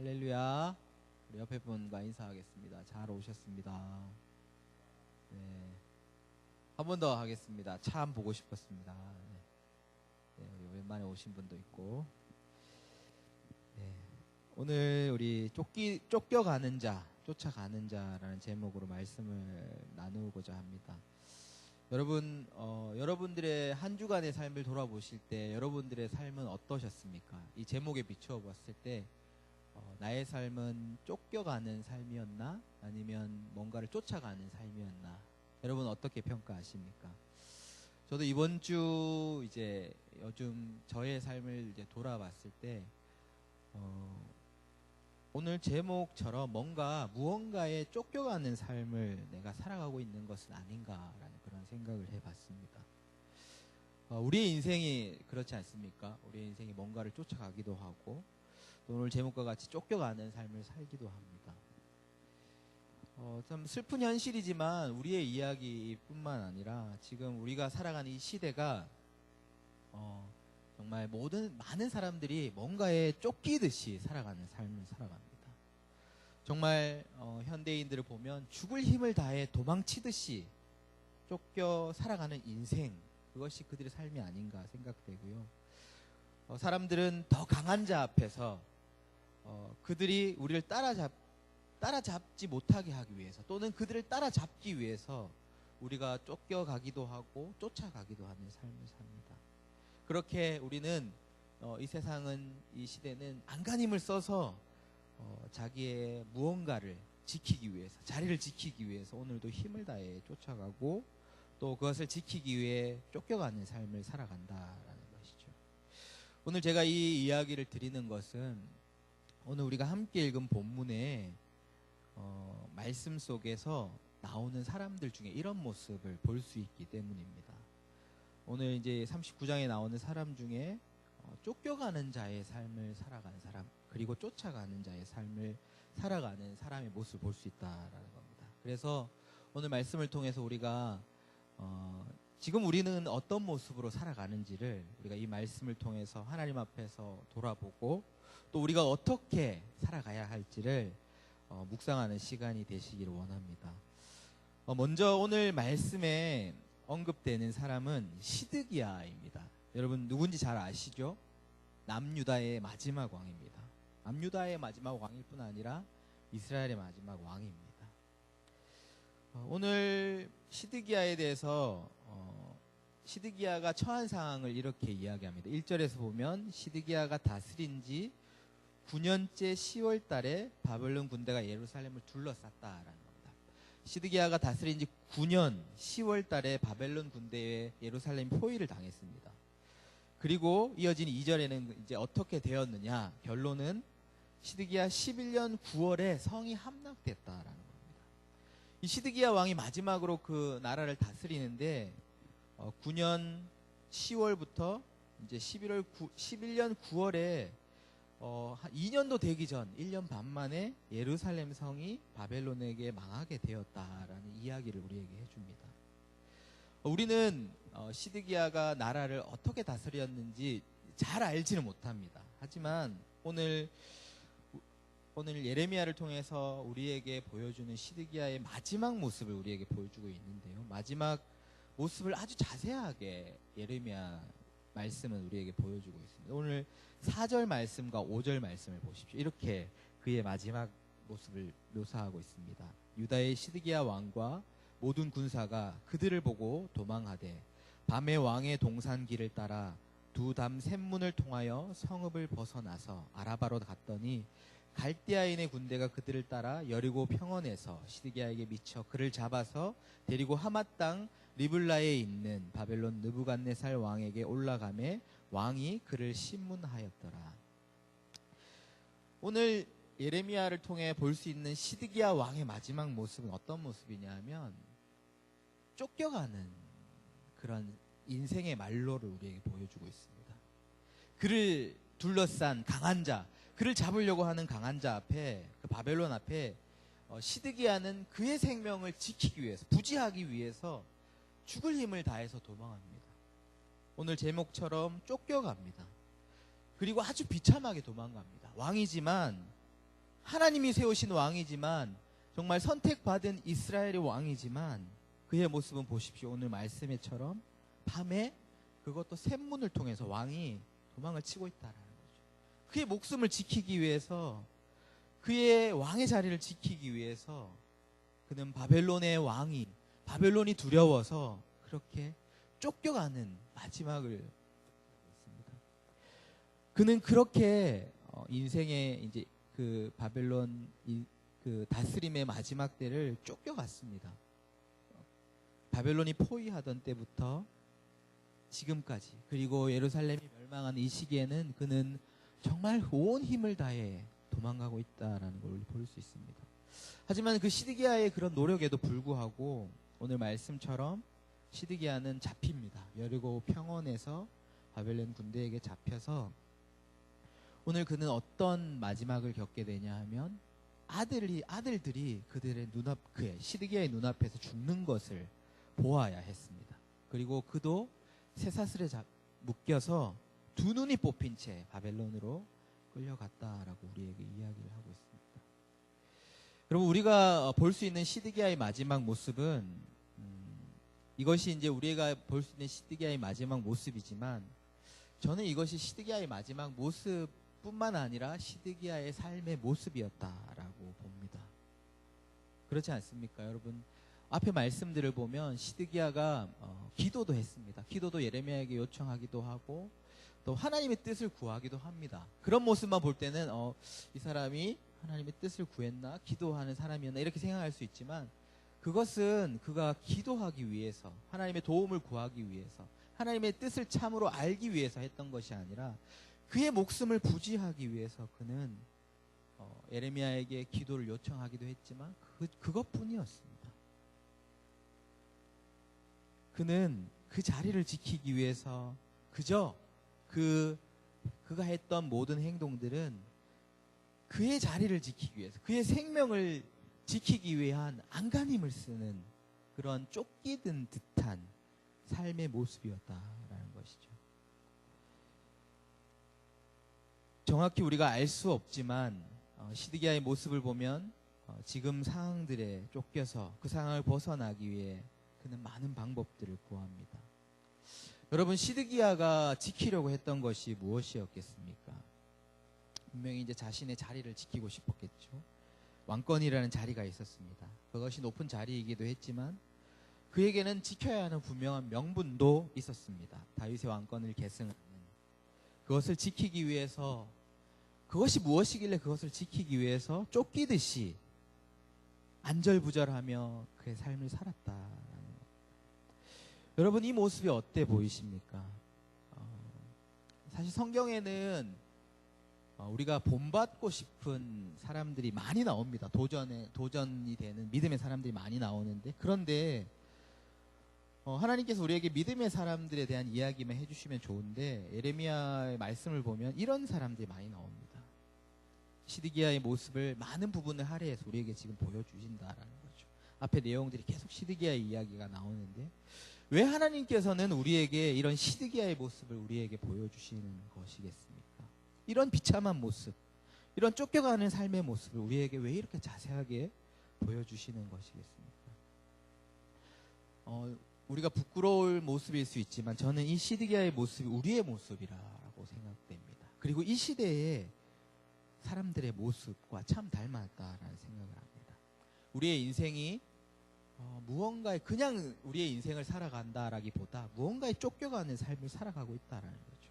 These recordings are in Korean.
할렐루야. 우리 옆에 분과 인사하겠습니다. 잘 오셨습니다. 네. 한 번 더 하겠습니다. 참 보고 싶었습니다. 네. 네, 오랜만에 오신 분도 있고. 네. 오늘 우리 쫓기, 쫓겨가는 자, 쫓아가는 자라는 제목으로 말씀을 나누고자 합니다. 여러분, 어, 여러분들의 한 주간의 삶을 돌아보실 때 여러분들의 삶은 어떠셨습니까? 이 제목에 비추어 봤을 때 어, 나의 삶은 쫓겨가는 삶이었나? 아니면 뭔가를 쫓아가는 삶이었나? 여러분 어떻게 평가하십니까? 저도 이번 주 이제 요즘 저의 삶을 이제 돌아봤을 때 어, 오늘 제목처럼 뭔가 무언가에 쫓겨가는 삶을 내가 살아가고 있는 것은 아닌가라는 그런 생각을 해봤습니다. 어, 우리의 인생이 그렇지 않습니까? 우리의 인생이 뭔가를 쫓아가기도 하고 또 오늘 제목과 같이 쫓겨가는 삶을 살기도 합니다. 어, 참 슬픈 현실이지만 우리의 이야기뿐만 아니라 지금 우리가 살아가는 이 시대가 어, 정말 모든 많은 사람들이 뭔가에 쫓기듯이 살아가는 삶을 살아갑니다. 정말 어, 현대인들을 보면 죽을 힘을 다해 도망치듯이 쫓겨 살아가는 인생 그것이 그들의 삶이 아닌가 생각되고요. 어, 사람들은 더 강한 자 앞에서 어, 그들이 우리를 따라잡 따라잡지 못하게 하기 위해서 또는 그들을 따라잡기 위해서 우리가 쫓겨가기도 하고 쫓아가기도 하는 삶을 삽니다. 그렇게 우리는 어, 이 세상은 이 시대는 안간힘을 써서 어, 자기의 무언가를 지키기 위해서 자리를 지키기 위해서 오늘도 힘을 다해 쫓아가고 또 그것을 지키기 위해 쫓겨가는 삶을 살아간다라는 것이죠. 오늘 제가 이 이야기를 드리는 것은 오늘 우리가 함께 읽은 본문에 어, 말씀 속에서 나오는 사람들 중에 이런 모습을 볼 수 있기 때문입니다. 오늘 이제 39장에 나오는 사람 중에 어, 쫓겨가는 자의 삶을 살아가는 사람, 그리고 쫓아가는 자의 삶을 살아가는 사람의 모습을 볼 수 있다라는 겁니다. 그래서 오늘 말씀을 통해서 우리가 어, 지금 우리는 어떤 모습으로 살아가는지를 우리가 이 말씀을 통해서 하나님 앞에서 돌아보고 또 우리가 어떻게 살아가야 할지를 어, 묵상하는 시간이 되시기를 원합니다. 어, 먼저 오늘 말씀에 언급되는 사람은 시드기야입니다. 여러분 누군지 잘 아시죠? 남유다의 마지막 왕입니다. 남유다의 마지막 왕일 뿐 아니라 이스라엘의 마지막 왕입니다. 어, 오늘 시드기야에 대해서 어, 시드기야가 처한 상황을 이렇게 이야기합니다. 1절에서 보면 시드기야가 다스린 지 9년째 10월 달에 바벨론 군대가 예루살렘을 둘러쌌다라는 겁니다. 시드기야가 다스린 지 9년 10월 달에 바벨론 군대에 예루살렘 포위를 당했습니다. 그리고 이어진 2절에는 이제 어떻게 되었느냐? 결론은 시드기야 11년 9월에 성이 함락됐다라는 겁니다. 이 시드기야 왕이 마지막으로 그 나라를 다스리는데 어, 9년 10월부터 이제 11월 9, 11년 9월에 어, 한 2년도 되기 전 1년 반 만에 예루살렘 성이 바벨론에게 망하게 되었다라는 이야기를 우리에게 해줍니다. 어, 우리는 어, 시드기야가 나라를 어떻게 다스렸는지 잘 알지는 못합니다. 하지만 오늘 오늘 예레미야를 통해서 우리에게 보여주는 시드기야의 마지막 모습을 우리에게 보여주고 있는데요. 마지막 모습을 아주 자세하게 예레미야 말씀은 우리에게 보여주고 있습니다. 오늘 4절 말씀과 5절 말씀을 보십시오. 이렇게 그의 마지막 모습을 묘사하고 있습니다. 유다의 시드기야 왕과 모든 군사가 그들을 보고 도망하되 밤에 왕의 동산길을 따라 두 담 샘문을 통하여 성읍을 벗어나서 아라바로 갔더니 갈대아인의 군대가 그들을 따라 여리고 평원에서 시드기야에게 미쳐 그를 잡아서 데리고 하맛 땅 리블라에 있는 바벨론 느부갓네살 왕에게 올라가매 왕이 그를 신문하였더라. 오늘 예레미야를 통해 볼 수 있는 시드기야 왕의 마지막 모습은 어떤 모습이냐면 쫓겨가는 그런 인생의 말로를 우리에게 보여주고 있습니다. 그를 둘러싼 강한 자, 그를 잡으려고 하는 강한 자 앞에 그 바벨론 앞에 어, 시드기야는 그의 생명을 지키기 위해서 부지하기 위해서 죽을 힘을 다해서 도망합니다. 오늘 제목처럼 쫓겨갑니다. 그리고 아주 비참하게 도망갑니다. 왕이지만 하나님이 세우신 왕이지만 정말 선택받은 이스라엘의 왕이지만 그의 모습은 보십시오. 오늘 말씀에처럼 밤에 그것도 샘문을 통해서 왕이 도망을 치고 있다라는. 그의 목숨을 지키기 위해서 그의 왕의 자리를 지키기 위해서 그는 바벨론의 왕이 바벨론이 두려워서 그렇게 쫓겨가는 마지막을 했습니다. 그는 그렇게 어, 인생의 이제 그 바벨론 이- 그 다스림의 마지막 때를 쫓겨갔습니다. 바벨론이 포위하던 때부터 지금까지 그리고 예루살렘이 멸망한 이 시기에는 그는 정말 온 힘을 다해 도망가고 있다라는 걸 볼 수 있습니다. 하지만 그 시드기야의 그런 노력에도 불구하고 오늘 말씀처럼 시드기야는 잡힙니다. 여리고 평원에서 바벨론 군대에게 잡혀서 오늘 그는 어떤 마지막을 겪게 되냐 하면 아들이 아들들이 그들의 눈앞 그의 시드기야의 눈앞에서 죽는 것을 보아야 했습니다. 그리고 그도 쇠사슬에 잡, 묶여서 두 눈이 뽑힌 채 바벨론으로 끌려갔다라고 우리에게 이야기를 하고 있습니다. 여러분 우리가 볼 수 있는 시드기야의 마지막 모습은 음, 이것이 이제 우리가 볼 수 있는 시드기야의 마지막 모습이지만 저는 이것이 시드기야의 마지막 모습뿐만 아니라 시드기야의 삶의 모습이었다라고 봅니다. 그렇지 않습니까, 여러분? 앞에 말씀들을 보면 시드기야가 어, 기도도 했습니다. 기도도 예레미야에게 요청하기도 하고 또 하나님의 뜻을 구하기도 합니다. 그런 모습만 볼 때는 어, 이 사람이 하나님의 뜻을 구했나 기도하는 사람이었나 이렇게 생각할 수 있지만 그것은 그가 기도하기 위해서 하나님의 도움을 구하기 위해서 하나님의 뜻을 참으로 알기 위해서 했던 것이 아니라 그의 목숨을 부지하기 위해서 그는 어, 에레미야에게 기도를 요청하기도 했지만 그, 그것뿐이었습니다. 그는 그 자리를 지키기 위해서 그저 그 그가 했던 모든 행동들은 그의 자리를 지키기 위해서 그의 생명을 지키기 위한 안간힘을 쓰는 그런 쫓기든 듯한 삶의 모습이었다라는 것이죠. 정확히 우리가 알 수 없지만 어, 시드기야의 모습을 보면 어, 지금 상황들에 쫓겨서 그 상황을 벗어나기 위해 그는 많은 방법들을 구합니다. 여러분 시드기야가 지키려고 했던 것이 무엇이었겠습니까? 분명히 이제 자신의 자리를 지키고 싶었겠죠. 왕권이라는 자리가 있었습니다. 그것이 높은 자리이기도 했지만 그에게는 지켜야 하는 분명한 명분도 있었습니다. 다윗의 왕권을 계승하는 그것을 지키기 위해서 그것이 무엇이길래 그것을 지키기 위해서 쫓기듯이 안절부절하며 그의 삶을 살았다. 여러분 이 모습이 어때 보이십니까? 어, 사실 성경에는 어, 우리가 본받고 싶은 사람들이 많이 나옵니다. 도전에 도전이 되는 믿음의 사람들이 많이 나오는데 그런데 어, 하나님께서 우리에게 믿음의 사람들에 대한 이야기만 해주시면 좋은데 에레미야의 말씀을 보면 이런 사람들이 많이 나옵니다. 시드기야의 모습을 많은 부분을 할애해서 우리에게 지금 보여주신다라는 거죠. 앞에 내용들이 계속 시드기야의 이야기가 나오는데 왜 하나님께서는 우리에게 이런 시드기야의 모습을 우리에게 보여주시는 것이겠습니까? 이런 비참한 모습, 이런 쫓겨가는 삶의 모습을 우리에게 왜 이렇게 자세하게 보여주시는 것이겠습니까? 어, 우리가 부끄러울 모습일 수 있지만 저는 이 시드기야의 모습이 우리의 모습이라고 생각됩니다. 그리고 이 시대에 사람들의 모습과 참 닮았다라는 생각을 합니다. 우리의 인생이 어, 무언가에 그냥 우리의 인생을 살아간다라기보다 무언가에 쫓겨가는 삶을 살아가고 있다라는 거죠.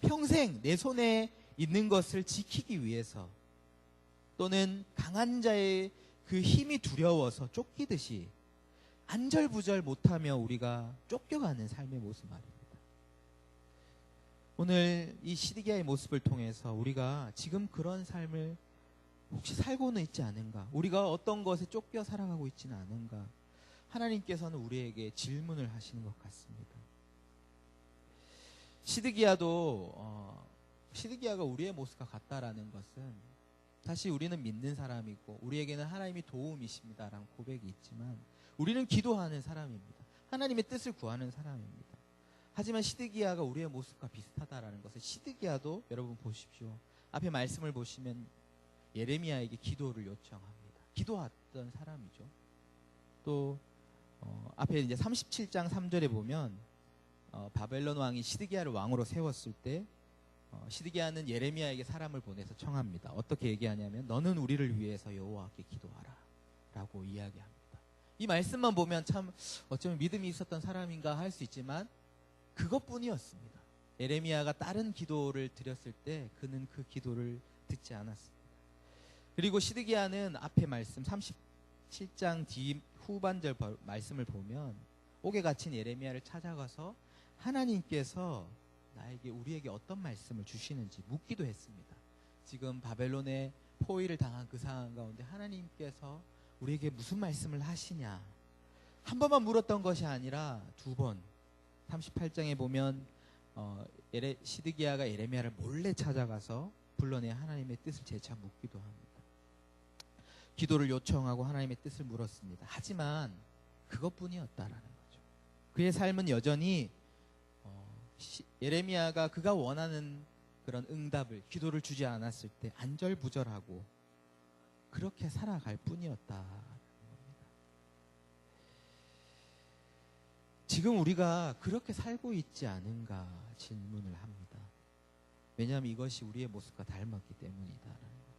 평생 내 손에 있는 것을 지키기 위해서 또는 강한 자의 그 힘이 두려워서 쫓기듯이 안절부절 못하며 우리가 쫓겨가는 삶의 모습 말입니다. 오늘 이 시디기아의 모습을 통해서 우리가 지금 그런 삶을 혹시 살고는 있지 않은가? 우리가 어떤 것에 쫓겨 살아가고 있지는 않은가? 하나님께서는 우리에게 질문을 하시는 것 같습니다. 시드기야도 어, 시드기야가 우리의 모습과 같다라는 것은 사실 우리는 믿는 사람이고 우리에게는 하나님이 도움이십니다라는 고백이 있지만 우리는 기도하는 사람입니다. 하나님의 뜻을 구하는 사람입니다. 하지만 시드기야가 우리의 모습과 비슷하다라는 것을 시드기야도 여러분 보십시오. 앞에 말씀을 보시면 예레미야에게 기도를 요청합니다. 기도했던 사람이죠. 또 어, 앞에 이제 37장 3절에 보면 어, 바벨론 왕이 시드기야를 왕으로 세웠을 때 어, 시드기야는 예레미야에게 사람을 보내서 청합니다. 어떻게 얘기하냐면 너는 우리를 위해서 여호와께 기도하라라고 이야기합니다. 이 말씀만 보면 참 어쩌면 믿음이 있었던 사람인가 할 수 있지만 그것뿐이었습니다. 예레미야가 다른 기도를 드렸을 때 그는 그 기도를 듣지 않았습니다. 그리고 시드기야는 앞에 말씀 37장 뒤 후반절 말씀을 보면 옥에 갇힌 예레미야를 찾아가서 하나님께서 나에게 우리에게 어떤 말씀을 주시는지 묻기도 했습니다. 지금 바벨론의 포위를 당한 그 상황 가운데 하나님께서 우리에게 무슨 말씀을 하시냐. 한 번만 물었던 것이 아니라 두 번. 38장에 보면 어, 시드기야가 예레미야를 몰래 찾아가서 불러내 하나님의 뜻을 재차 묻기도 합니다. 기도를 요청하고 하나님의 뜻을 물었습니다. 하지만 그것뿐이었다라는 거죠. 그의 삶은 여전히 어, 시, 예레미야가 그가 원하는 그런 응답을 기도를 주지 않았을 때 안절부절하고 그렇게 살아갈 뿐이었다. 지금 우리가 그렇게 살고 있지 않은가 질문을 합니다. 왜냐하면 이것이 우리의 모습과 닮았기 때문이다라는 거죠.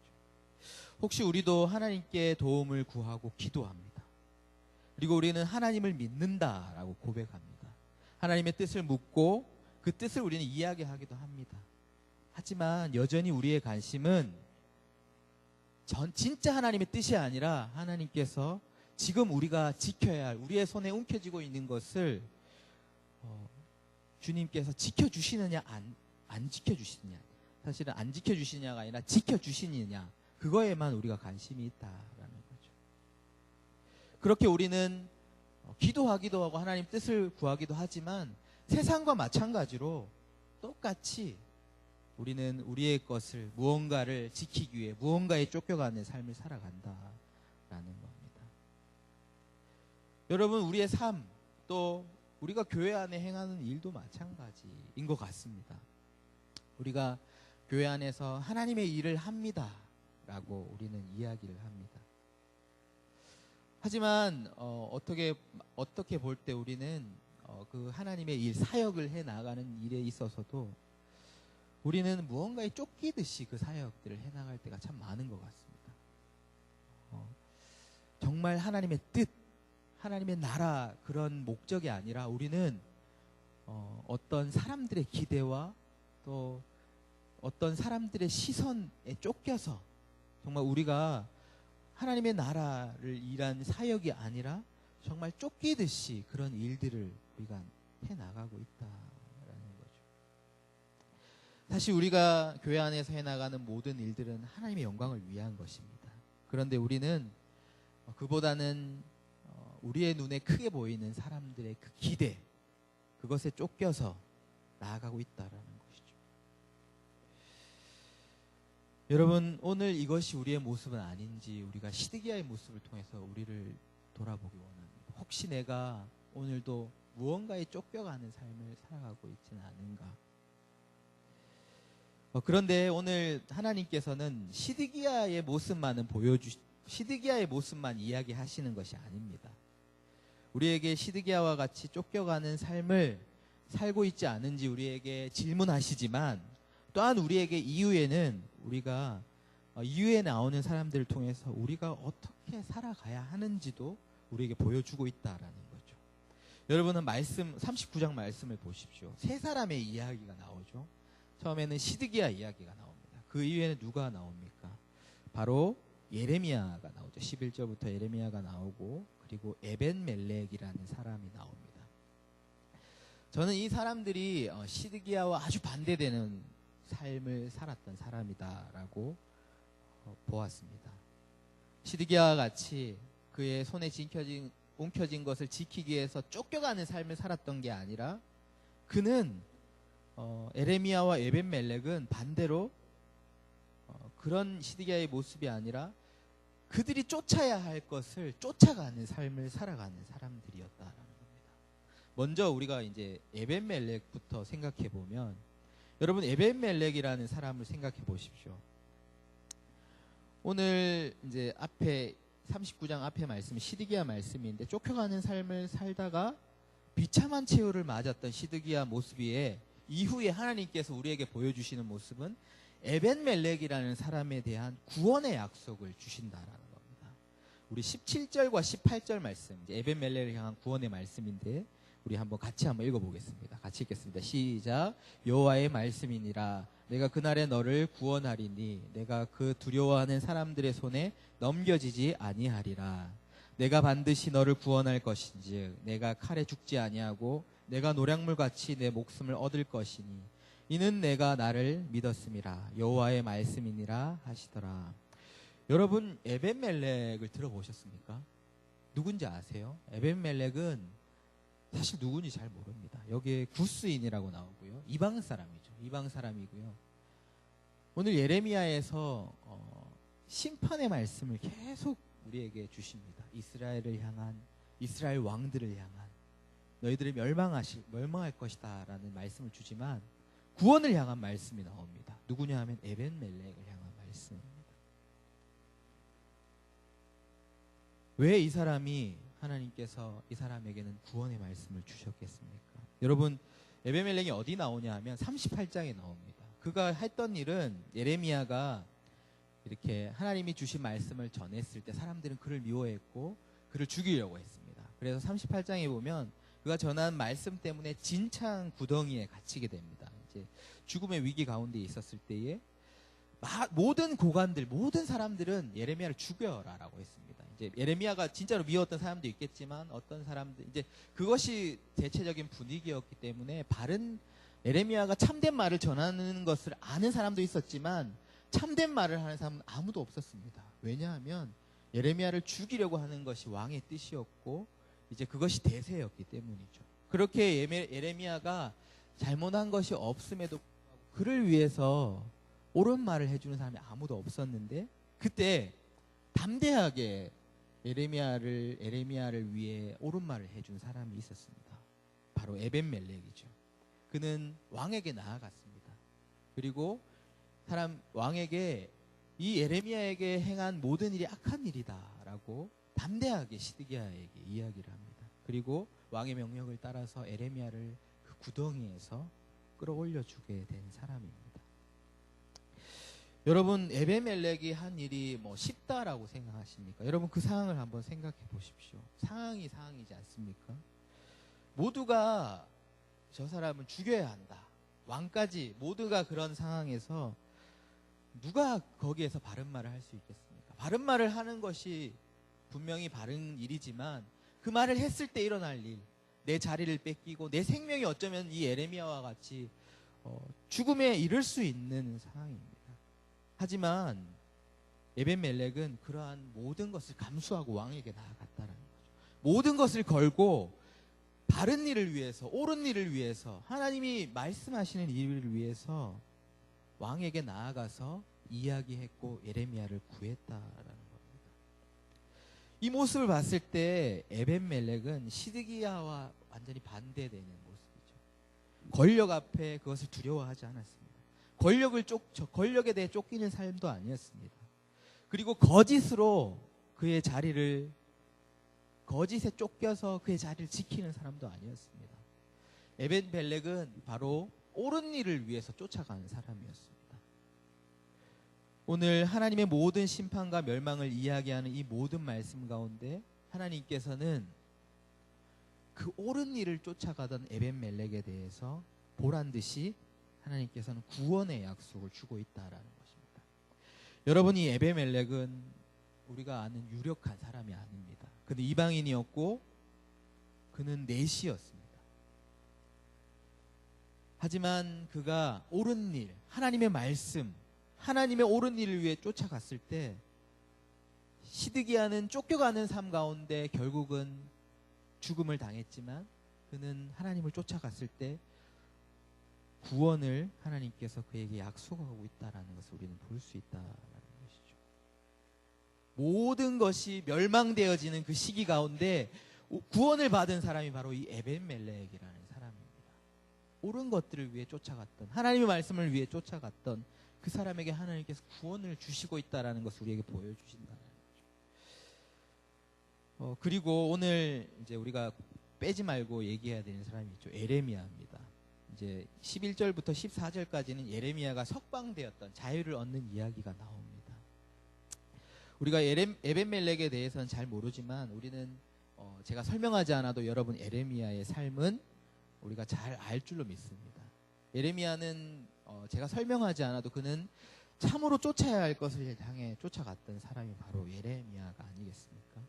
혹시 우리도 하나님께 도움을 구하고 기도합니다. 그리고 우리는 하나님을 믿는다라고 고백합니다. 하나님의 뜻을 묻고 그 뜻을 우리는 이야기하기도 합니다. 하지만 여전히 우리의 관심은 전 진짜 하나님의 뜻이 아니라 하나님께서 지금 우리가 지켜야 할 우리의 손에 움켜쥐고 있는 것을 어, 주님께서 지켜주시느냐 안, 안 지켜주시느냐 사실은 안 지켜주시냐가 아니라 지켜주시느냐 그거에만 우리가 관심이 있다라는 거죠. 그렇게 우리는 어, 기도하기도 하고 하나님 뜻을 구하기도 하지만 세상과 마찬가지로 똑같이 우리는 우리의 것을 무언가를 지키기 위해 무언가에 쫓겨가는 삶을 살아간다라는 겁니다. 여러분 우리의 삶 또 우리가 교회 안에 행하는 일도 마찬가지인 것 같습니다. 우리가 교회 안에서 하나님의 일을 합니다 라고 우리는 이야기를 합니다. 하지만 어, 떻게 어떻게 볼 때 우리는 어, 그 하나님의 일 사역을 해 나가는 일에 있어서도 우리는 무언가에 쫓기듯이 그 사역들을 해 나갈 때가 참 많은 것 같습니다. 어, 정말 하나님의 뜻, 하나님의 나라 그런 목적이 아니라 우리는 어, 어떤 사람들의 기대와 또 어떤 사람들의 시선에 쫓겨서 정말 우리가 하나님의 나라를 일한 사역이 아니라 정말 쫓기듯이 그런 일들을 우리가 해 나가고 있다. 사실 우리가 교회 안에서 해 나가는 모든 일들은 하나님의 영광을 위한 것입니다. 그런데 우리는 그보다는 어, 우리의 눈에 크게 보이는 사람들의 그 기대, 그것에 쫓겨서 나아가고 있다라는 것이죠. 여러분, 오늘 이것이 우리의 모습은 아닌지 우리가 시드기야의 모습을 통해서 우리를 돌아보기 원합니다. 혹시 내가 오늘도 무언가에 쫓겨가는 삶을 살아가고 있지는 않은가? 어, 그런데 오늘 하나님께서는 시드기야의 모습만은 보여주 시드기야의 모습만 이야기하시는 것이 아닙니다. 우리에게 시드기야와 같이 쫓겨가는 삶을 살고 있지 않은지 우리에게 질문하시지만 또한 우리에게 이후에는 우리가 어, 이후에 나오는 사람들을 통해서 우리가 어떻게 살아가야 하는지도 우리에게 보여주고 있다라는 거죠. 여러분은 말씀 39장 말씀을 보십시오. 세 사람의 이야기가 나오죠. 처음에는 시드기야 이야기가 나옵니다. 그 이후에는 누가 나옵니까? 바로 예레미야가 나오죠. 11절부터 예레미야가 나오고 그리고 에벤멜렉이라는 사람이 나옵니다. 저는 이 사람들이 어, 시드기야와 아주 반대되는 삶을 살았던 사람이다라고 어, 보았습니다. 시드기야와 같이 그의 손에 움켜진, 움켜진 것을 지키기 위해서 쫓겨가는 삶을 살았던 게 아니라 그는 어, 에레미야와 에벤멜렉은 반대로 어, 그런 시드기야의 모습이 아니라 그들이 쫓아야 할 것을 쫓아가는 삶을 살아가는 사람들이었다라는 겁니다. 먼저 우리가 이제 에벤멜렉부터 생각해 보면 여러분 에벤멜렉이라는 사람을 생각해 보십시오. 오늘 이제 앞에 39장 앞에 말씀 시드기야 말씀인데 쫓겨가는 삶을 살다가 비참한 최후를 맞았던 시드기야 모습이에 이후에 하나님께서 우리에게 보여주시는 모습은 에벤멜렉이라는 사람에 대한 구원의 약속을 주신다라는 겁니다. 우리 17절과 18절 말씀, 에벤멜렉을 향한 구원의 말씀인데 우리 한번 같이 한번 읽어보겠습니다. 같이 읽겠습니다. 시작. 여호와의 말씀이니라. 내가 그날에 너를 구원하리니 내가 그 두려워하는 사람들의 손에 넘겨지지 아니하리라. 내가 반드시 너를 구원할 것인즉 내가 칼에 죽지 아니하고 내가 노량물 같이 내 목숨을 얻을 것이니 이는 내가 나를 믿었음이라 여호와의 말씀이니라 하시더라. 여러분 에벤멜렉을 들어보셨습니까? 누군지 아세요? 에벤멜렉은 사실 누군지 잘 모릅니다. 여기에 구스인이라고 나오고요. 이방 사람이죠. 이방 사람이고요. 오늘 예레미야에서 어, 심판의 말씀을 계속 우리에게 주십니다. 이스라엘을 향한 이스라엘 왕들을 향한 너희들이 멸망하실 멸망할 것이다라는 말씀을 주지만 구원을 향한 말씀이 나옵니다. 누구냐 하면 에벤멜렉을 향한 말씀입니다. 왜 이 사람이 하나님께서 이 사람에게는 구원의 말씀을 주셨겠습니까? 여러분 에베멜렉이 어디 나오냐 하면 38장에 나옵니다. 그가 했던 일은 예레미야가 이렇게 하나님이 주신 말씀을 전했을 때 사람들은 그를 미워했고 그를 죽이려고 했습니다. 그래서 38장에 보면 그가 전한 말씀 때문에 진창 구덩이에 갇히게 됩니다. 이제 죽음의 위기 가운데 있었을 때에 마- 모든 고관들, 모든 사람들은 예레미야를 죽여라라고 했습니다. 이제 예레미야가 진짜로 미웠던 사람도 있겠지만 어떤 사람들 이제 그것이 대체적인 분위기였기 때문에 바른 예레미야가 참된 말을 전하는 것을 아는 사람도 있었지만 참된 말을 하는 사람은 아무도 없었습니다. 왜냐하면 예레미야를 죽이려고 하는 것이 왕의 뜻이었고 이제 그것이 대세였기 때문이죠. 그렇게 예레- 예레미야가 잘못한 것이 없음에도 그를 위해서 옳은 말을 해주는 사람이 아무도 없었는데 그때 담대하게 에레미야를 에레미야를 위해 옳은 말을 해준 사람이 있었습니다. 바로 에벤멜렉이죠. 그는 왕에게 나아갔습니다. 그리고 사람 왕에게 이 에레미야에게 행한 모든 일이 악한 일이다라고 담대하게 시드기야에게 이야기를 합니다. 그리고 왕의 명령을 따라서 에레미야를 그 구덩이에서 끌어올려 주게 된 사람입니다. 여러분 에베멜렉이 한 일이 뭐 쉽다라고 생각하십니까? 여러분 그 상황을 한번 생각해 보십시오. 상황이 상황이지 않습니까? 모두가 저 사람을 죽여야 한다. 왕까지 모두가 그런 상황에서 누가 거기에서 바른 말을 할 수 있겠습니까? 바른 말을 하는 것이 분명히 바른 일이지만 그 말을 했을 때 일어날 일, 내 자리를 뺏기고 내 생명이 어쩌면 이 에레미야와 같이 어, 죽음에 이를 수 있는 상황입니다. 하지만 에벤멜렉은 그러한 모든 것을 감수하고 왕에게 나아갔다는 거죠. 모든 것을 걸고 바른 일을 위해서, 옳은 일을 위해서, 하나님이 말씀하시는 일을 위해서 왕에게 나아가서 이야기했고 예레미야를 구했다라는 겁니다. 이 모습을 봤을 때 에벤멜렉은 시드기야와 완전히 반대되는 모습이죠. 권력 앞에 그것을 두려워하지 않았습니다. 권력을 쫓, 저 권력에 대해 쫓기는 삶도 아니었습니다. 그리고 거짓으로 그의 자리를 거짓에 쫓겨서 그의 자리를 지키는 사람도 아니었습니다. 에벤 벨렉은 바로 옳은 일을 위해서 쫓아가는 사람이었습니다. 오늘 하나님의 모든 심판과 멸망을 이야기하는 이 모든 말씀 가운데 하나님께서는 그 옳은 일을 쫓아가던 에벤 멜렉에 대해서 보란 듯이 하나님께서는 구원의 약속을 주고 있다라는 것입니다. 여러분 이 에베멜렉은 우리가 아는 유력한 사람이 아닙니다. 그는 이방인이었고 그는 내시였습니다. 하지만 그가 옳은 일, 하나님의 말씀, 하나님의 옳은 일을 위해 쫓아갔을 때 시드기야는 쫓겨가는 삶 가운데 결국은 죽음을 당했지만 그는 하나님을 쫓아갔을 때 구원을 하나님께서 그에게 약속하고 있다라는 것을 우리는 볼 수 있다라는 것이죠. 모든 것이 멸망되어지는 그 시기 가운데 구원을 받은 사람이 바로 이 에벤멜렉이라는 사람입니다. 옳은 것들을 위해 쫓아갔던 하나님의 말씀을 위해 쫓아갔던 그 사람에게 하나님께서 구원을 주시고 있다라는 것을 우리에게 보여주신다. 어, 그리고 오늘 이제 우리가 빼지 말고 얘기해야 되는 사람이 있죠. 에레미야입니다. 이제 11절부터 14절까지는 예레미야가 석방되었던 자유를 얻는 이야기가 나옵니다. 우리가 에렘, 에벤멜렉에 대해서는 잘 모르지만 우리는 어, 제가 설명하지 않아도 여러분 에레미야의 삶은 우리가 잘 알 줄로 믿습니다. 에레미야는 어, 제가 설명하지 않아도 그는 참으로 쫓아야 할 것을 향해 쫓아갔던 사람이 바로 예레미야가 아니겠습니까?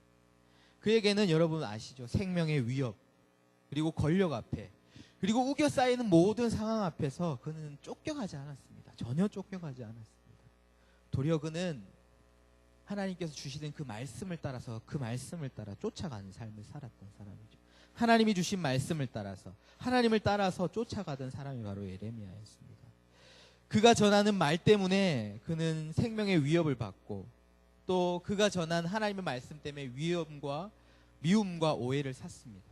그에게는 여러분 아시죠? 생명의 위협 그리고 권력 앞에 그리고 우겨 쌓이는 모든 상황 앞에서 그는 쫓겨가지 않았습니다. 전혀 쫓겨가지 않았습니다. 도리어 그는 하나님께서 주시는 그 말씀을 따라서 그 말씀을 따라 쫓아가는 삶을 살았던 사람이죠. 하나님이 주신 말씀을 따라서 하나님을 따라서 쫓아가던 사람이 바로 예레미야였습니다. 그가 전하는 말 때문에 그는 생명의 위협을 받고 또 그가 전한 하나님의 말씀 때문에 위험과 미움과 오해를 샀습니다.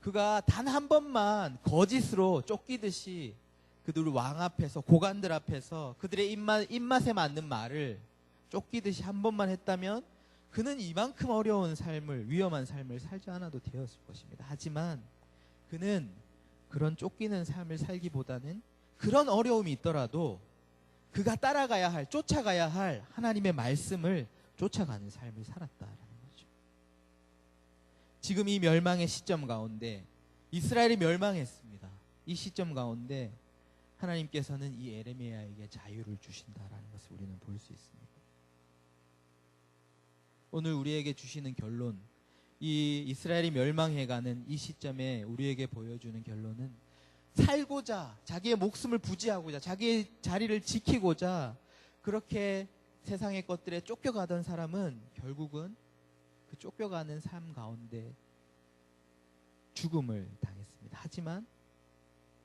그가 단 한 번만 거짓으로 쫓기듯이 그들 왕 앞에서 고관들 앞에서 그들의 입맛, 입맛에 맞는 말을 쫓기듯이 한 번만 했다면 그는 이만큼 어려운 삶을 위험한 삶을 살지 않아도 되었을 것입니다. 하지만 그는 그런 쫓기는 삶을 살기보다는 그런 어려움이 있더라도 그가 따라가야 할 쫓아가야 할 하나님의 말씀을 쫓아가는 삶을 거죠. 지금 이 멸망의 시점 가운데 이스라엘이 멸망했습니다. 이 시점 가운데 하나님께서는 이 에레미야에게 자유를 주신다라는 것을 우리는 볼 수 있습니다. 오늘 우리에게 주시는 결론, 이 이스라엘이 멸망해가는 이 시점에 우리에게 보여주는 결론은 살고자, 자기의 목숨을 부지하고자, 자기의 자리를 지키고자 그렇게 세상의 것들에 쫓겨가던 사람은 결국은 그 쫓겨가는 삶 가운데 죽음을 당했습니다. 하지만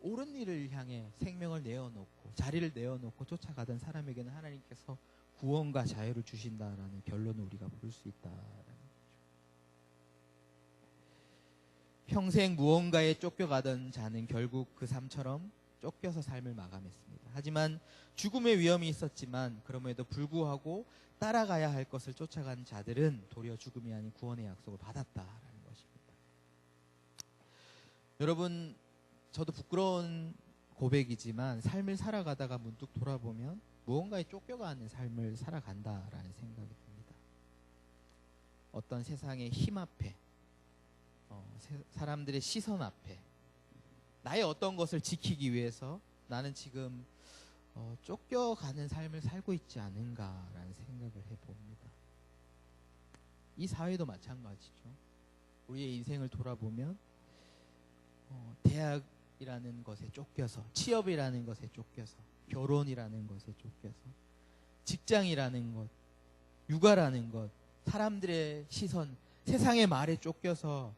옳은 일을 향해 생명을 내어놓고 자리를 내어놓고 쫓아가던 사람에게는 하나님께서 구원과 자유를 주신다라는 결론을 우리가 볼수 거죠. 평생 무언가에 쫓겨가던 자는 결국 그 삶처럼 쫓겨서 삶을 마감했습니다. 하지만 죽음의 위험이 있었지만 그럼에도 불구하고 따라가야 할 것을 쫓아간 자들은 도리어 죽음이 아닌 구원의 약속을 받았다라는 것입니다. 여러분, 저도 부끄러운 고백이지만 삶을 살아가다가 문득 돌아보면 무언가에 쫓겨가는 삶을 살아간다라는 생각이 듭니다. 어떤 세상의 힘 앞에, 어, 세- 사람들의 시선 앞에, 나의 어떤 것을 지키기 위해서 나는 지금 어, 쫓겨가는 삶을 살고 있지 않은가라는 생각을 해봅니다. 이 사회도 마찬가지죠. 우리의 인생을 돌아보면 어, 대학이라는 것에 쫓겨서 취업이라는 것에 쫓겨서 결혼이라는 것에 쫓겨서 직장이라는 것, 육아라는 것, 사람들의 시선, 세상의 말에 쫓겨서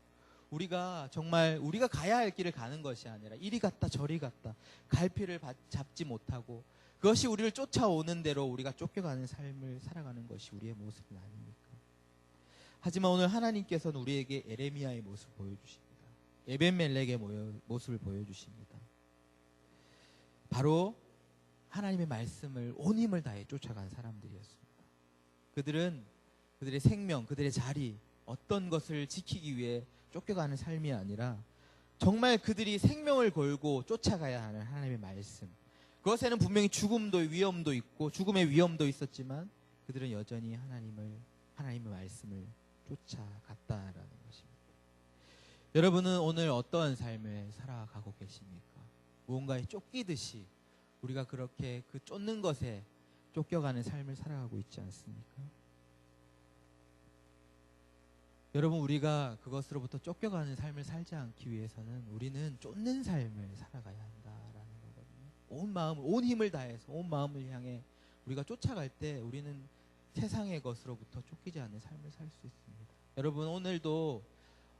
우리가 정말 우리가 가야 할 길을 가는 것이 아니라 이리 갔다 저리 갔다 갈피를 받- 잡지 못하고 그것이 우리를 쫓아오는 대로 우리가 쫓겨가는 삶을 살아가는 것이 우리의 모습은 아닙니까? 하지만 오늘 하나님께서는 우리에게 에레미야의 모습을 보여주십니다. 에벤멜렉의 모습을 보여주십니다. 바로 하나님의 말씀을 온 힘을 다해 쫓아간 사람들이었습니다. 그들은 그들의 생명, 그들의 자리, 어떤 것을 지키기 위해 쫓겨가는 삶이 아니라 정말 그들이 생명을 걸고 쫓아가야 하는 하나님의 말씀. 그것에는 분명히 죽음도 위험도 있고 죽음의 위험도 있었지만 그들은 여전히 하나님을 하나님의 말씀을 쫓아갔다라는 것입니다. 여러분은 오늘 어떠한 삶을 살아가고 계십니까? 무언가에 쫓기듯이 우리가 그렇게 그 쫓는 것에 쫓겨가는 삶을 살아가고 있지 않습니까? 여러분 우리가 그것으로부터 쫓겨가는 삶을 살지 않기 위해서는 우리는 쫓는 삶을 살아가야 한다라는 거거든요. 온 마음, 온 힘을 다해서 온 마음을 향해 우리가 쫓아갈 때 우리는 세상의 것으로부터 쫓기지 않는 삶을 살 수 있습니다. 여러분 오늘도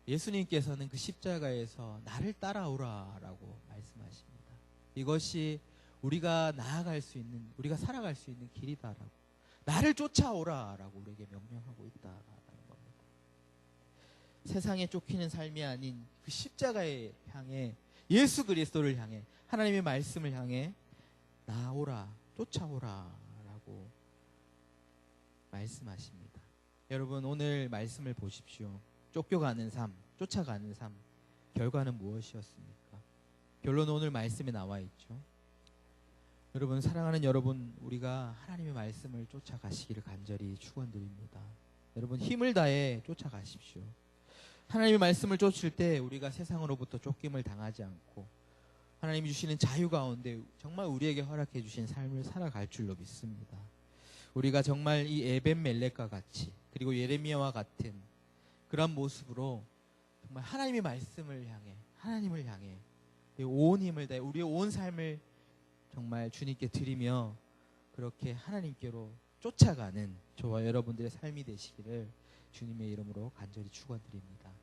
예수님께서는 그 십자가에서 나를 따라오라라고 말씀하십니다. 이것이 우리가 나아갈 수 있는, 우리가 살아갈 수 있는 길이다라고. 나를 쫓아오라라고 우리에게 명령하고 겁니다. 세상에 쫓기는 삶이 아닌 그 십자가에 향해 예수 그리스도를 향해 하나님의 말씀을 향해 나오라 쫓아오라라고 말씀하십니다. 여러분 오늘 말씀을 보십시오. 쫓겨가는 삶, 쫓아가는 삶, 결과는 무엇이었습니까? 결론은 오늘 말씀에 나와 있죠. 여러분 사랑하는 여러분 우리가 하나님의 말씀을 쫓아가시기를 간절히 축원드립니다. 여러분 힘을 다해 쫓아가십시오. 하나님의 말씀을 쫓을 때 우리가 세상으로부터 쫓김을 당하지 않고 하나님이 주시는 자유 가운데 정말 우리에게 허락해 주신 삶을 살아갈 줄로 믿습니다. 우리가 정말 이 에벤 멜렉과 같이 그리고 예레미야와 같은 그런 모습으로 정말 하나님의 말씀을 향해 하나님을 향해 이온 힘을 다해 우리의 온 삶을 정말 주님께 드리며 그렇게 하나님께로 쫓아가는 저와 여러분들의 삶이 되시기를 주님의 이름으로 간절히 축원드립니다.